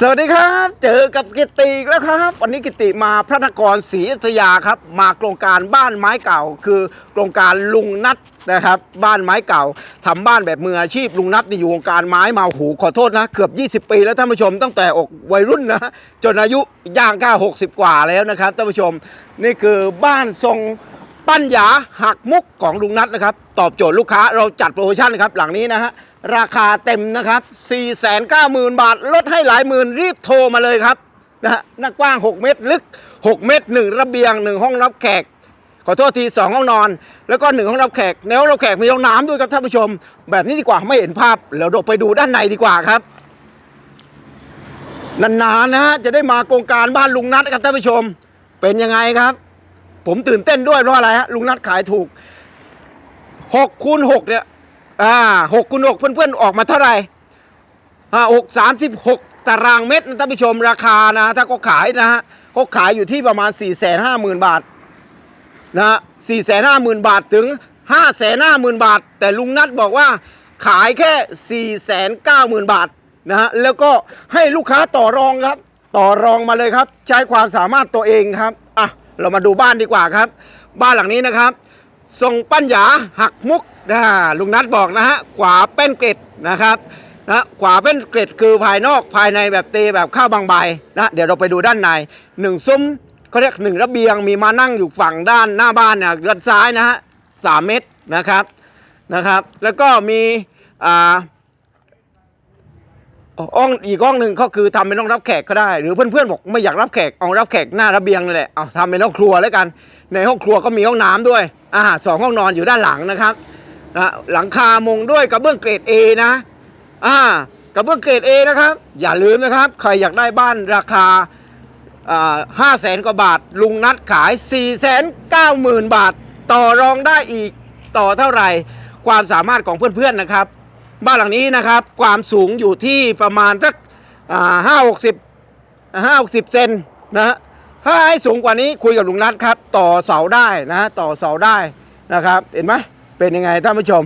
สวัสดีครับ เจอกับกิติอีกแล้วครับ วันนี้กิติมาพระนครศรีอยุธยาครับ มาโครงการบ้านไม้เก่า คือโครงการลุงนัดนะครับ บ้านไม้เก่าทำบ้านแบบมืออาชีพลุงนัดนี่อยู่วงการไม้มาหูขอโทษนะ เกือบ 20 ปีแล้วท่านผู้ชมตั้งแต่อกวัยรุ่นนะจนอายุย่างก้า60 กว่าแล้วนะครับท่านผู้ชมนี่คือบ้านทรง ปัญญาหักมุกของลุงนัทนะครับ ตอบโจทย์ลูกค้าเราจัดโปรโมชั่นนะครับ หลังนี้นะฮะ ราคาเต็มนะครับ 490,000 บาท ลดให้หลายหมื่นรีบโทรมาเลยครับนะฮะหน้ากว้าง 6 เมตร ลึก 6 เมตร 1 ระเบียง 1 ห้องรับแขก ขอโทษที 2 ห้องนอน แล้วก็ 1 ห้องรับแขก ในห้องรับแขกมีห้องน้ำด้วยครับท่านผู้ชม แบบนี้ดีกว่าไม่เห็นภาพเราไปดูด้านในดีกว่าครับ นานๆนะฮะจะได้มาโครงการบ้านลุงนัทครับท่านผู้ชม เป็นยังไงครับ ผมตื่นเต้นด้วยเพราะอะไรฮะลุงนัดขายถูกหกคูณหกเนี่ย อ่าหกคูณหกเพื่อนๆออกมาเท่าไหร่อ่าหกสามสิบหกตารางเมตรนะท่านผู้ชมราคานะถ้าก็ขายนะฮะก็ขายอยู่ที่ประมาณ4ี่แสนห้าหมื่นบาทนะฮะสี่แสนห้าหมื่นบาทถึงห้าแสนห้าหมื่นบาท แต่ลุงนัดบอกว่าขายแค่สี่แสนเก้าหมื่นบาทนะฮะแล้วก็ให้ลูกค้าต่อรองครับ ต่อรองมาเลยครับ ใช้ความสามารถตัวเองครับอะเรามาดูบ้านดีกว่าครับ บ้านหลังนี้นะครับ ทรงปัญญาหักมุก นะลุงนัทบอกนะฮะขวาเป็นเกล็ดนะครับนะขวาเป็นเกล็ดคือภายนอกภายในแบบเตแบบข้าวบางใบนะเดี๋ยวเราไปดูด้านในหนึ่งซุ้มเขาเรียกหนึ่งระเบียงมีมานั่งอยู่ฝั่งด้านหน้าบ้านเนี่ยด้านซ้ายนะฮะสามเมตรนะครับนะครับ แล้วก็มีอ่าห้องอีกห้องหนึ่งก็คือทำเป็นห้องรับแขกก็ได้ หรือเพื่อนๆบอกไม่อยากรับแขกเอารับแขกหน้าระเบียงนี่แหละเอาทำเป็นห้องครัวแล้วกัน ในห้องครัวก็มีห้องน้ำด้วยอ่าสองห้องนอนอยู่ด้านหลังนะครับ นะหลังคามุงด้วยกระเบื้องเกรด A นะอ่ากระเบื้องเกรด A นะครับ อย่าลืมนะครับ ใครอยากได้บ้านราคาห้าแสนกว่าบาท ลุงนัดขาย4ี่แสนเก้าหมื่นบาท ต่อรองได้อีกต่อเท่าไหร่ ความสามารถของเพื่อนๆนะครับ บ้านหลังนี้นะครับ ความสูงอยู่ที่ประมาณสักห้าหกสิบห้าหกสิบเซนนะถ้าให้สูงกว่านี้คุยกับลุงนัทครับ ต่อเสาได้นะ ต่อเสาได้นะครับ เห็นไหม เป็นยังไงท่านผู้ชม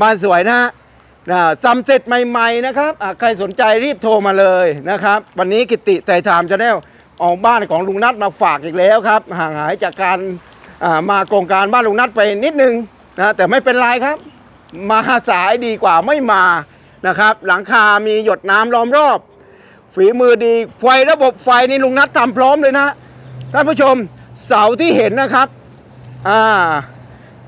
บ้านสวยนะฮะนะซัมเซ็ตใหม่ๆนะครับใครสนใจรีบโทรมาเลยนะครับ วันนี้กิติไทยถามจะได้เอาบ้านของลุงนัทมาฝากอีกแล้วครับห่างหายจากการมาโครงการบ้านลุงนัทไปนิดนึงนะแต่ไม่เป็นไรครับ มาสายดีกว่าไม่มานะครับ หลังคามีหยดน้ำล้อมรอบ ฝีมือดีไฟระบบไฟนี่ลุงนัดทำพร้อมเลยนะท่านผู้ชมเสาที่เห็นนะครับอ่า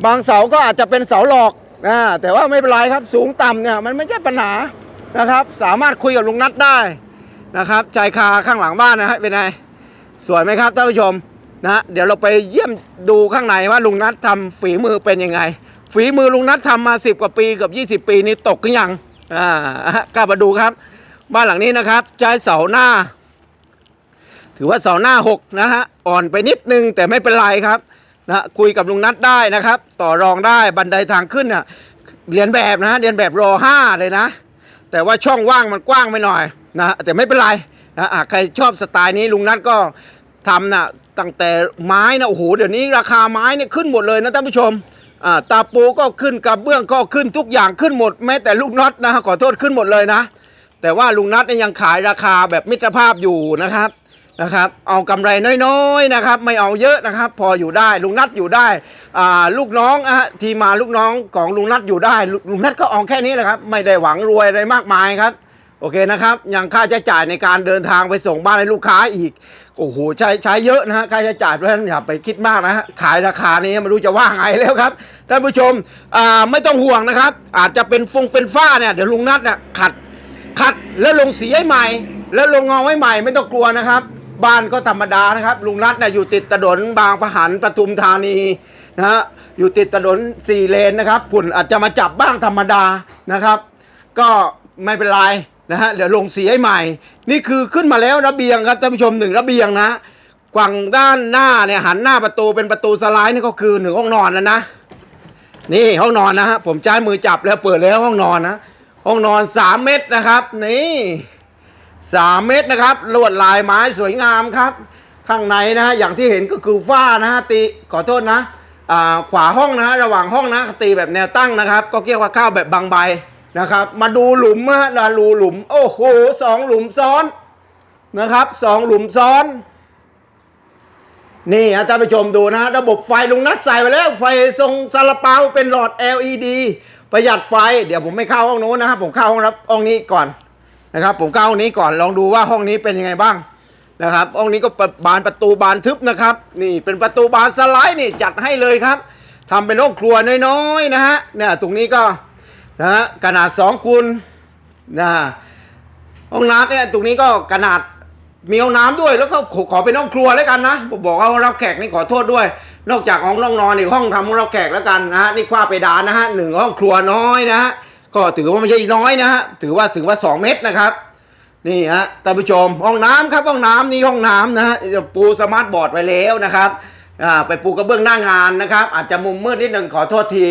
บางเสาก็อาจจะเป็นเสาหลอกอ่าแต่ว่าไม่เป็นไรครับสูงต่ำเนี่ยมันไม่ใช่ปัญหานะครับ สามารถคุยกับลุงนัดได้นะครับใจคาข้างหลังบ้านนะฮะเป็นไงสวยไหมครับท่านผู้ชมนะเดี๋ยวเราไปเยี่ยมดูข้างในว่าลุงนัดทำฝีมือเป็นยังไง ฝีมือลุงนัททำมา10กว่าปีเกับ 20 ปีนี้ตกกันยังอ่ากลับมาดูครับ บ้านหลังนี้นะครับใช้เสาหน้า ถือว่าเสาหน้าหกนะฮะอ่อนไปนิดนึงแต่ไม่เป็นไรครับ นะคุยกับลุงนัทได้นะครับ ต่อรองได้บันไดทางขึ้นน่ะเรียนแบบนะเรียนแบบรอห้าเลยนะ แต่ว่าช่องว่างมันกว้างไปหน่อยนะแต่ไม่เป็นไรนะะใครชอบสไตล์นี้ลุงนัทก็ทำนะตั้งแต่ไม้นะโอ้โหเดี๋ยวนี้ราคาไม้เนี่ยขึ้นหมดเลยนะท่านผู้ชมตาปูก็ขึ้นกับเบื้องก็ขึ้นทุกอย่างขึ้นหมดแม้แต่ลูกน็อตนะฮะขอโทษขึ้นหมดเลยนะ แต่ว่าลุงนัทเนี่ยยังขายราคาแบบมิตรภาพอยู่นะครับ นะครับ เอากำไรน้อยๆนะครับ ไม่เอาเยอะนะครับ พออยู่ได้ลุงนัทอยู่ได้อ่าลูกน้องอะทีมมาลูกน้องของลุงนัทอยู่ได้ลุงนัทก็เอาแค่นี้แหละครับ ไม่ได้หวังรวยอะไรมากมายครับโอเคนะครับยังค่าใช้จ่ายในการเดินทางไปส่งบ้านให้ลูกค้าอีกโอ้โหใช้ใช้เยอะนะฮะค่าใช้จ่ายเพราะฉะนั้นอย่าไปคิดมากนะฮะขายราคานี้ไม่รู้จะว่าไงแล้วครับท่านผู้ชมอ่าไม่ต้องห่วงนะครับ อาจจะเป็นฟงเป็นฝ้าเนี่ยเดี๋ยวลุงนัทเนี่ยขัดขัดแล้วลงสีให้ใหม่ แล้วลงเงาให้ใหม่ไม่ต้องกลัวนะครับ บ้านก็ธรรมดานะครับ ลุงนัทเนี่ยอยู่ติดถนนบางประหันปทุมธานีนะฮะอยู่ติดถนนสี่เลนนะครับ ฝุ่นอาจจะมาจับบ้างธรรมดานะครับ ก็ไม่เป็นไรนะฮะเดี๋ยวลงสีให้ใหม่ นี่คือขึ้นมาแล้วระเบียงครับท่านผู้ชมหนึ่งระเบียงนะกวังด้านหน้าเนี่ยหันหน้าประตูเป็นประตูสไลด์นี่ก็คือหนึ่งห้องนอนแล้วนะ นี่ห้องนอนนะฮะผมใช้มือจับแล้วเปิดแล้วห้องนอนนะ ห้องนอนสามเมตรนะครับ นี่ สามเมตรนะครับ ลวดลายไม้สวยงามครับ ข้างในนะฮะอย่างที่เห็นก็คือฝ้านะฮะตีขอโทษนะอ่าขวาห้องนะระหว่างห้องนะตีแบบแนวตั้งนะครับ ก็เกี่ยวกับข้าวแบบบางใบนะครับ มาดูหลุมฮะดารูหลุม โอ้โหสองหลุมซ้อนนะครับสองหลุมซ้อน นี่ฮะท่านผู้ชมดูนะ ระบบไฟลุงนัดใส่ไปแล้ว ไฟทรงซาลาเปาเป็นหลอด LED ประหยัดไฟ เดี๋ยวผมไม่เข้าห้องโน้นนะครับผมเข้าห้องรับห้องนี้ก่อน นะครับ ผมเข้าห้องนี้ก่อนลองดูว่าห้องนี้เป็นยังไงบ้างนะครับ ห้องนี้ก็บานประตูบานทึบนะครับ นี่เป็นประตูบานสไลด์นี่จัดให้เลยครับทำเป็นห้องครัวน้อยๆนะฮะเนี่ยตรงนี้ก็นะฮะขนาด2คูณนะห้องน้ำเนี่ยตรงนี้ก็ขนาดมีห้องน้ำด้วยแล้วก็ขอขอเป็นห้องครัวแล้วกันนะผมบอกว่าห้องรับแขกนี่ขอโทษด้วย นอกจากห้องนองนอนอีกห้องทำห้องรับแขกแล้วกันนะฮะนี่คว้าไปดานนะฮะหนึ่งห้องครัวน้อยนะฮะ ก็ถือว่าไม่ใช่น้อยนะฮะถือว่าถือว่าสองเมตรนะครับนี่ฮะท่านผู้ชมห้องน้ำครับห้องน้ำนี่ห้องน้ำนะฮะปูสมาร์ทบอร์ดไว้แล้วนะครับอ่าไปปูกระเบื้องหน้างานนะครับ อาจจะมุมมืดนิดหนึ่งขอโทษที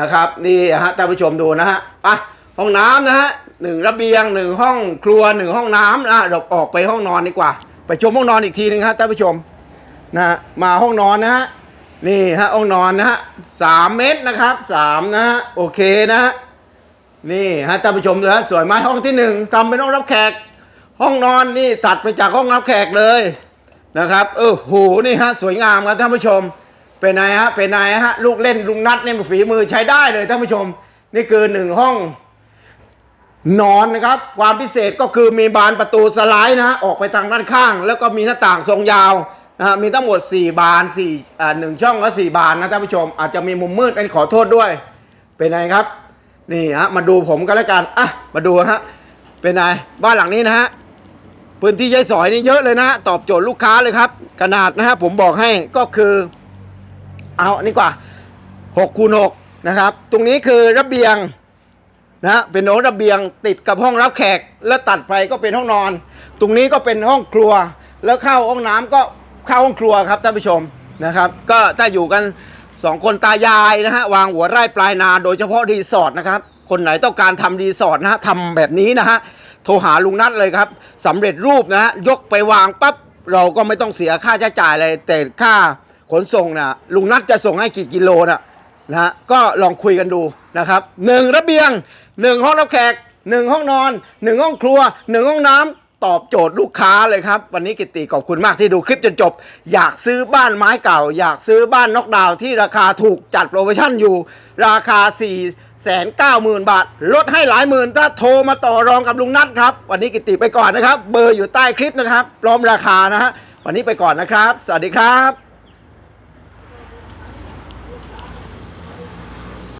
นะครับนี่ฮะท่านผู้ชมดูนะฮะอะห้องน้ำนะฮะหนึ่งระเบียงหนึ่งห้องครัวหนึ่งห้องน้ำนะเราออกไปห้องนอนดีกว่า ไปชมห้องนอนอีกทีหนึงครับท่านผู้ชมนะฮะมาห้องนอนนะฮะนี่ฮะห้องนอนนะฮะสามเมตรนะครับสามนะฮะโอเคนะฮะ นี่ฮะท่านผู้ชมดูนะสวยไหมห้องที่หนึ่งทำเป็นห้องรับแขก ห้องนอนนี่ตัดไปจากห้องรับแขกเลยนะครับเออโหนี่ฮะสวยงามครับท่านผู้ชม เป็นไงฮะเป็นไงฮะลูกเล่นลุงนัดเนี่ยฝีมือใช้ได้เลยท่านผู้ชม นี่คือหนึ่งห้อง นอนนะครับ ความพิเศษก็คือมีบานประตูสไลด์นะฮะออกไปทางด้านข้าง แล้วก็มีหน้าต่างทรงยาวนะฮะมีทั้งหมด 4 บาน4อ่าหนึ่งช่องและ4บานนะท่านผู้ชม อาจจะมีมุมมืดเป็นขอโทษด้วย เป็นไงครับ นี่ฮะมาดูผมกันแล้วกันอะมาดูฮะเป็นไงบ้านหลังนี้นะฮะพื้นที่ใช้สอยนี่เยอะเลยนะฮะตอบโจทย์ลูกค้าเลยครับขนาดนะฮะผมบอกให้ก็คือ เอาอันนี้กว่า6คูณ6นะครับ ตรงนี้คือระเบียงนะเป็นห้องระเบียงติดกับห้องรับแขก แล้วตัดไปก็เป็นห้องนอน ตรงนี้ก็เป็นห้องครัว แล้วเข้าห้องน้ำก็เข้าห้องครัวครับท่านผู้ชมนะครับ ก็ถ้าอยู่กัน สองคนตายายนะฮะวางหัวไร่ปลายนาโดยเฉพาะรีสอร์ทนะครับ คนไหนต้องการทำรีสอร์ทนะฮะทำแบบนี้นะฮะโทรหาลุงนัทเลยครับสำเร็จรูปนะฮะยกไปวางปั๊บเราก็ไม่ต้องเสียค่าใช้จ่ายอะไรแต่ค่าขนส่งนะลุงนัทจะส่งให้กี่กิโลนะนะฮะก็ลองคุยกันดูนะครับหนึ่งระเบียงหนึ่งห้องรับแขกหนึ่งห้องนอนหนึ่งห้องครัวหนึ่งห้องน้ำ ตอบโจทย์ลูกค้าเลยครับ วันนี้กิตติขอบคุณมากที่ดูคลิปจนจบ อยากซื้อบ้านไม้เก่า อยากซื้อบ้านนอกดาวที่ราคาถูกจัดโปรโมชั่นอยู่ ราคา 490,000 บาท ลดให้หลายหมื่นถ้าโทรมาต่อรองกับลุงนัทครับ วันนี้กิตติไปก่อนนะครับ เบอร์อยู่ใต้คลิปนะครับพร้อมราคานะฮะวันนี้ไปก่อนนะครับ สวัสดีครับ